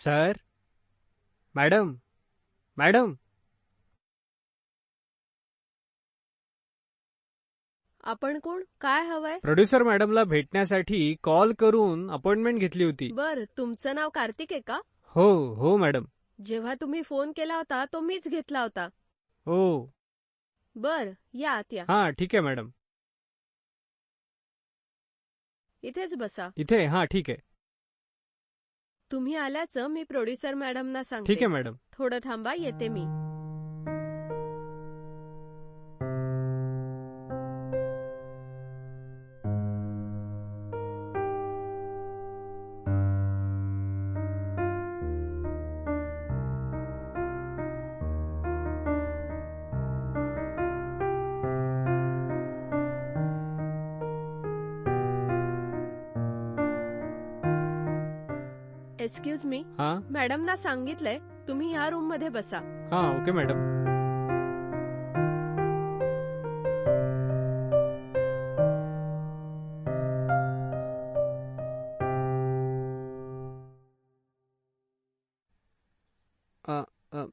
Sir madam madam. आपण कोण? काय हवंय? प्रोड्युसर मॅडमला भेटण्यासाठी कॉल करून अपॉइंटमेंट घेतली होती. बर तुमचं नाव कार्तिक आहे का? हो हो मॅडम. जेव्हा तुम्ही फोन केला होता तो मीच घेतला होता. हो. बर या आत या हा ठीक आहे मॅडम. इथेच बसा. इथे हा ठीक आहे. तुम्ही आल्याचं मी प्रोड्युसर मॅडमना ठीक सांगते आहे मॅडम. थोडं थांबा येते मी. एक्सक्यूज मी हा? मॅडमना सांगितलंय तुम्ही ह्या रूम मध्ये बसा. हा okay madam uh, uh,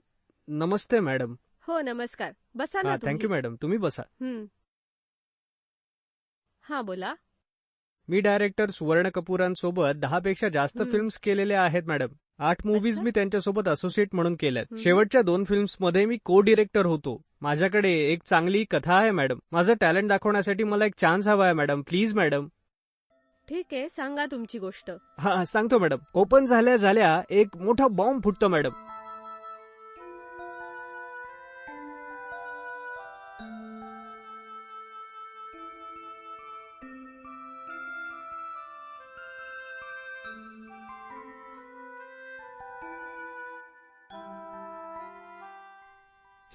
namaste madam हो नमस्कार. बसा ना हा तुम्ही. थँक्यू मॅडम तुम्ही बसा. हं. हा बोला. मी डायरेक्टर सुवर्ण कपूरांसोबत दहा पेक्षा जास्त. फिल्म्स केलेल्या आहेत मॅडम आठ मूव्हीज. मी त्यांच्यासोबत असोसिएट म्हणून केल्यात. शेवटच्या दोन फिल्म्समध्ये मी को डिरेक्टर होतो. माझ्याकडे एक चांगली कथा आहे मॅडम माझं टॅलेंट दाखवण्यासाठी मला एक चान्स हवा आहे मॅडम प्लीज मॅडम ठीक आहे सांगा तुमची गोष्ट. हा सांगतो मॅडम ओपन झाल्या झाल्या एक मोठा बॉम्ब फुटतो मॅडम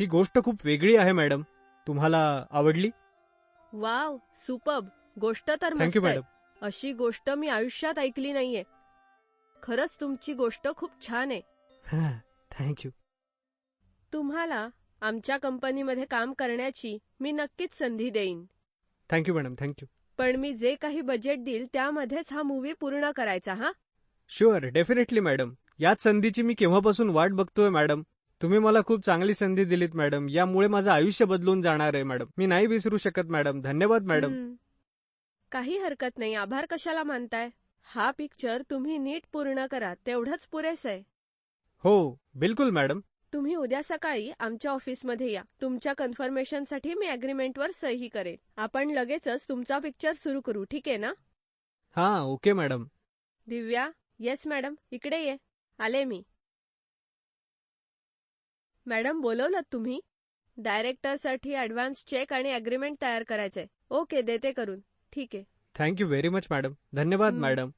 ही गोष्ट खूप वेगळी आहे मॅडम. तुम्हाला आवडली? Wow superb. गोष्ट तर मस्त थँक्यू आहे. मॅडम अशी गोष्ट मी आयुष्यात ऐकली नाहीये. खरंच तुमची गोष्ट खूप छान आहे. थँक्यू तुम्हाला आमच्या कंपनीमध्ये काम करण्याची मी नक्कीच संधी देईन. थँक्यू मॅडम थँक्यू पण मी जे काही बजेट देईल त्यामध्येच हा मूवी पूर्ण करायचा हा? शुअर डेफिनेटली मॅडम याच संधीची मी केव्हापासून वाट बघतोय मॅडम तुम्ही मला खूप चांगली संधी दिलीत मॅडम. यामुळे माझं आयुष्य बदलून जाणार आहे मॅडम. मी नाही विसरू शकत मॅडम. धन्यवाद मॅडम. काही हरकत नाही. आभार कशाला मानताय? हा पिक्चर तुम्ही नीट पूर्ण करा. तेवढंच पुरेस आहे. हो बिलकुल मॅडम. तुम्ही उद्या सकाळी आमच्या ऑफिसमध्ये या. तुमच्या कन्फर्मेशनसाठी मी अग्रीमेंटवर सही करेन. आपण लगेचच तुमचा पिक्चर सुरू करू. ठीक आहे ना? हा okay madam. Divya yes madam. इकडे ये. आले मी. मॅडम बोलवलं तुम्ही? डायरेक्टरसाठी ॲडव्हान्स चेक आणि अग्रीमेंट तयार करायचंय. ओके देते करून. ठीक आहे. Thank you very much madam धन्यवाद. मॅडम